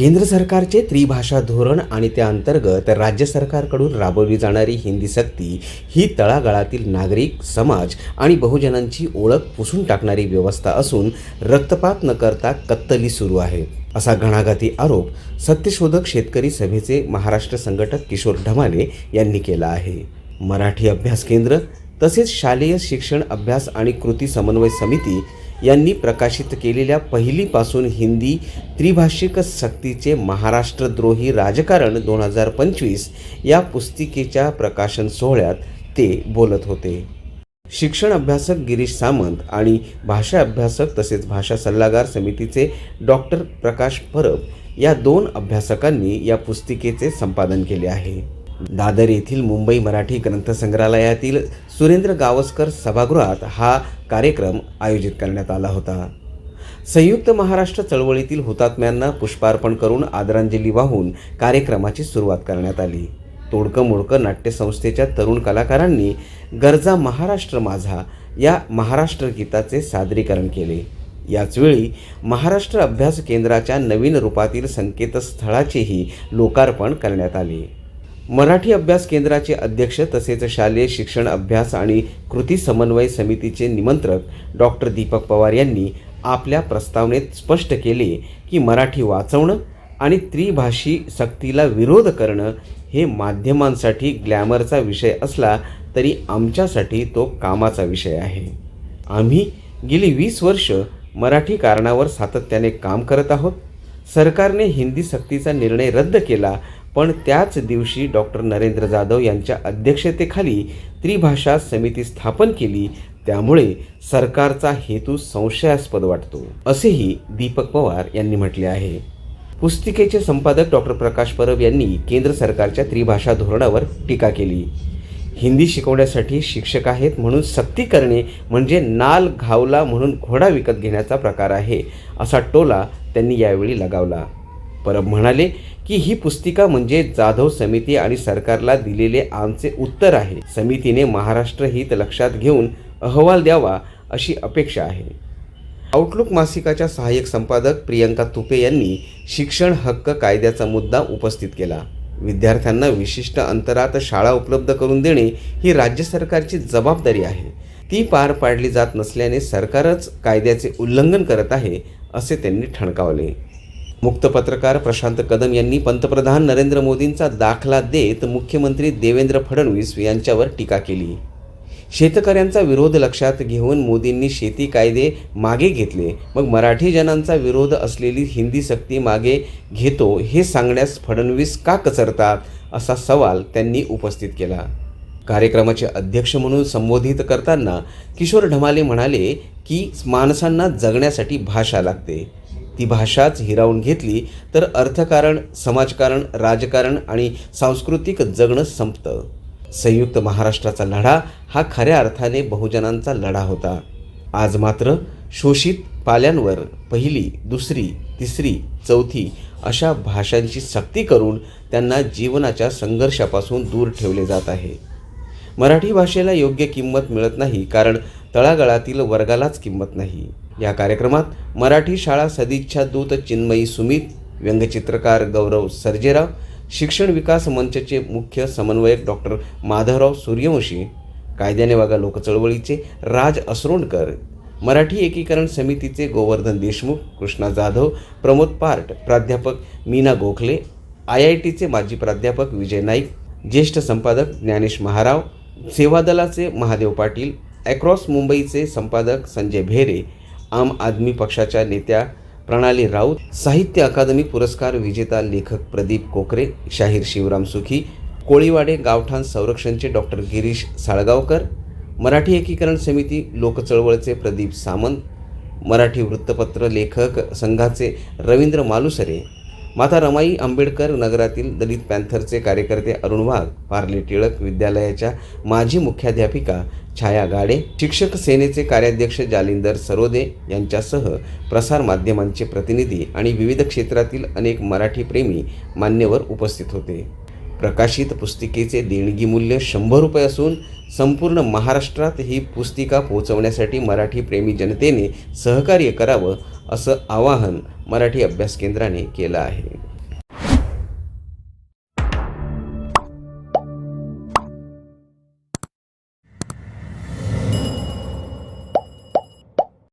केंद्र सरकारचे त्रिभाषा धोरण आणि त्या अंतर्गत राज्य सरकारकडून राबवली जाणारी हिंदी सक्ती ही तळागाळातील नागरिक समाज आणि बहुजनांची ओळख पुसून टाकणारी व्यवस्था असून रक्तपात न करता कत्तली सुरू आहे असा घणाघाती आरोप सत्यशोधक शेतकरी सभेचे महाराष्ट्र संघटक किशोर ढमाले यांनी केला आहे. मराठी अभ्यास केंद्र तसेच शालेय शिक्षण अभ्यास आणि कृती समन्वय समिती यांनी प्रकाशित केलेल्या पहिलीपासून हिंदी त्रिभाषिक सक्तीचे महाराष्ट्रद्रोही राजकारण दोन हजार पंचवीस या पुस्तिकेच्या प्रकाशन सोहळ्यात ते बोलत होते. शिक्षण अभ्यासक गिरीश सामंत आणि भाषा अभ्यासक तसेच भाषा सल्लागार समितीचे डॉक्टर प्रकाश परब या दोन अभ्यासकांनी या पुस्तिकेचे संपादन केले आहे. दादर येथील मुंबई मराठी ग्रंथसंग्रहालयातील सुरेंद्र गावस्कर सभागृहात हा कार्यक्रम आयोजित करण्यात आला होता. संयुक्त महाराष्ट्र चळवळीतील हुतात्म्यांना पुष्पार्पण करून आदरांजली वाहून कार्यक्रमाची सुरुवात करण्यात आली. तोडकं मोडकं नाट्यसंस्थेच्या तरुण कलाकारांनी गरजा महाराष्ट्र माझा या महाराष्ट्र गीताचे सादरीकरण केले. याचवेळी महाराष्ट्र अभ्यास केंद्राच्या नवीन रूपातील संकेतस्थळाचेही लोकार्पण करण्यात आले. मराठी अभ्यास केंद्राचे अध्यक्ष तसेच शालेय शिक्षण अभ्यास आणि कृती समन्वय समितीचे निमंत्रक डॉक्टर दीपक पवार यांनी आपल्या प्रस्तावनेत स्पष्ट केले की मराठी वाचवणं आणि त्रिभाषी सक्तीला विरोध करणं हे माध्यमांसाठी ग्लॅमरचा विषय असला तरी आमच्यासाठी तो कामाचा विषय आहे. आम्ही गेली वीस वर्ष मराठी कारणावर सातत्याने काम करत आहोत. सरकारने हिंदी सक्तीचा निर्णय रद्द केला पण त्याच दिवशी डॉक्टर नरेंद्र जाधव यांच्या अध्यक्षतेखाली त्रिभाषा समिती स्थापन केली त्यामुळे सरकारचा हेतू संशयास्पद वाटतो असेही दीपक पवार यांनी म्हटले आहे. पुस्तिकेचे संपादक डॉक्टर प्रकाश परब यांनी केंद्र सरकारच्या त्रिभाषा धोरणावर टीका केली. हिंदी शिकवण्यासाठी शिक्षक आहेत म्हणून सक्ती करणे म्हणजे नाल घावला म्हणून घोडा विकत घेण्याचा प्रकार आहे असा टोला त्यांनी यावेळी लगावला. परब म्हणाले की ही पुस्तिका म्हणजे जाधव समिती आणि सरकारला दिलेले आमचे उत्तर आहे. समितीने महाराष्ट्र हित लक्षात घेऊन अहवाल द्यावा अशी अपेक्षा आहे. आउटलुक मासिकाच्या सहाय्यक संपादक प्रियंका तुपे यांनी शिक्षण हक्क कायद्याचा मुद्दा उपस्थित केला. विद्यार्थ्यांना विशिष्ट अंतरात शाळा उपलब्ध करून देणे ही राज्य सरकारची जबाबदारी आहे. ती पार पाडली जात नसल्याने सरकारच कायद्याचे उल्लंघन करत आहे असे त्यांनी ठणकावले. मुक्त पत्रकार प्रशांत कदम यांनी पंतप्रधान नरेंद्र मोदींचा दाखला देत मुख्यमंत्री देवेंद्र फडणवीस यांच्यावर टीका केली. शेतकऱ्यांचा विरोध लक्षात घेऊन मोदींनी शेती कायदे मागे घेतले. मग मराठी जनांचा विरोध असलेली हिंदी सक्ती मागे घेतो हे सांगण्यास फडणवीस का कचरतात असा सवाल त्यांनी उपस्थित केला. कार्यक्रमाचे अध्यक्ष म्हणून संबोधित करताना किशोर ढमाले म्हणाले की माणसांना जगण्यासाठी भाषा लागते. ती भाषाच हिरावून घेतली तर अर्थकारण समाजकारण राजकारण आणि सांस्कृतिक जगणं संपतं. संयुक्त महाराष्ट्राचा लढा हा खऱ्या अर्थाने बहुजनांचा लढा होता. आज मात्र शोषित पाल्यांवर पहिली दुसरी तिसरी चौथी अशा भाषांची सक्ती करून त्यांना जीवनाच्या संघर्षापासून दूर ठेवले जात आहे. मराठी भाषेला योग्य किंमत मिळत नाही कारण तळागाळातील वर्गालाच किंमत नाही. या कार्यक्रमात मराठी शाळा सदिच्छा दूत चिन्मयी सुमित व्यंगचित्रकार गौरव सर्जेराव शिक्षण विकास मंचचे मुख्य समन्वयक डॉक्टर माधवराव सूर्यवंशी कायद्याने वागा लोकचळवळीचे राज असरोणकर मराठी एकीकरण समितीचे गोवर्धन देशमुख कृष्णा जाधव प्रमोद पार्ट प्राध्यापक मीना गोखले आय आय टीचे माजी प्राध्यापक विजय नाईक ज्येष्ठ संपादक ज्ञानेश महाराव सेवादलाचे महादेव पाटील ॲक्रॉस मुंबईचे संपादक संजय भेरे आम आदमी पक्षाच्या नेत्या प्रणाली राऊत साहित्य अकादमी पुरस्कार विजेता लेखक प्रदीप कोकरे शाहीर शिवराम सुखी कोळीवाडे गावठाण संरक्षणचे डॉक्टर गिरीश साळगावकर मराठी एकीकरण समिती लोकचळवळचे प्रदीप सामंत मराठी वृत्तपत्र लेखक संघाचे रवींद्र मालुसरे माता रमाई आंबेडकर नगरातील दलित पॅन्थरचे कार्यकर्ते अरुण वाघ पार्ले टिळक विद्यालयाच्या माजी मुख्याध्यापिका छाया गाडे शिक्षक सेनेचे कार्याध्यक्ष जालिंदर सरोदे यांच्यासह प्रसारमाध्यमांचे प्रतिनिधी आणि विविध क्षेत्रातील अनेक मराठी प्रेमी मान्यवर उपस्थित होते. प्रकाशित पुस्तिकेचे देणगी मूल्य शंभर रुपये असून संपूर्ण महाराष्ट्रात ही पुस्तिका पोहोचवण्यासाठी मराठी प्रेमी जनतेने सहकार्य करावं असं आवाहन मराठी अभ्यास केंद्राने केलं आहे.